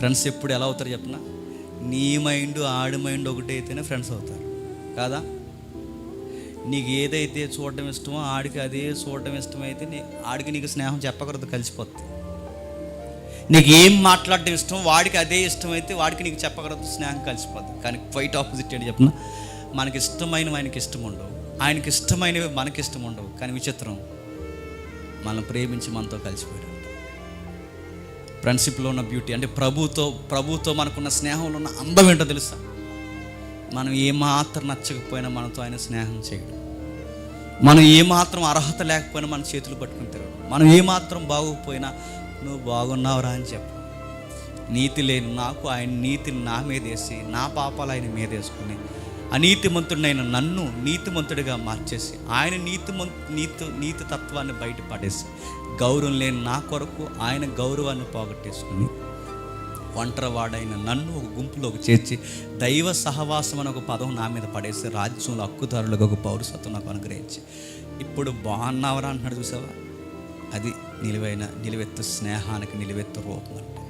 Friends ఎప్పుడు ఎలా అవుతారు చెప్పిన? నీ మైండ్ ఆడి మైండ్ ఒకటి అయితేనే ఫ్రెండ్స్ అవుతారు. కాదా? నీకు ఏదైతే చూడటం ఇష్టమో ఆడికి అదే చూడటం ఇష్టమైతే నీ ఆడికి నీకు స్నేహం చెప్పకూడదు కలిసిపోతుంది నీకు ఏం మాట్లాడటం ఇష్టం వాడికి అదే ఇష్టమైతే వాడికి నీకు చెప్పకూడదు స్నేహం కలిసిపోద్ది. కానీ క్వైట్ ఆపోజిట్ ఏంటి చెప్పిన? మనకి ఇష్టమైనవి ఆయనకి ఇష్టం ఉండవు. ఆయనకి ఇష్టమైనవి మనకి ఇష్టం ఉండవు. కానీ విచిత్రం మనం ప్రేమించి మనతో కలిసిపోయాడు. ఫ్రెండ్షిప్లో ఉన్న బ్యూటీ అంటే ప్రభుతో ప్రభుతో మనకున్న స్నేహంలో ఉన్న అందం ఏంటో తెలుసా? మనం ఏమాత్రం నచ్చకపోయినా మనతో ఆయన స్నేహం చేయడం. మనం ఏమాత్రం అర్హత లేకపోయినా మన చేతులు పట్టుకుని తిరగడం. మనం ఏమాత్రం బాగోకపోయినా నువ్వు బాగున్నావురా అని చెప్పు నీతి లేని నాకు ఆయన నీతిని నా మీద వేసి నా పాపాలు ఆయన మీద వేసుకుని అనీతిమంతుడైన నన్ను నీతిమంతుడిగా మార్చేసి ఆయన నీతిమం నీతి నీతి తత్వాన్ని బయటపడేసి గౌరవం లేని నా కొరకు ఆయన గౌరవాన్ని పోగొట్టేసుకుని ఒంటరివాడైన నన్ను ఒక గుంపులోకి చేర్చి దైవ సహవాసం అని ఒక పదం నా మీద పడేసి రాజ్యంలో హక్కుదారులకు ఒక పౌరసత్వం నాకు అనుగ్రహించి ఇప్పుడు బాగున్నావరా అంటున్నాడు చూసావా? అది నిలువైన నిలువెత్తు స్నేహానికి నిలువెత్తు రూపం అంటే.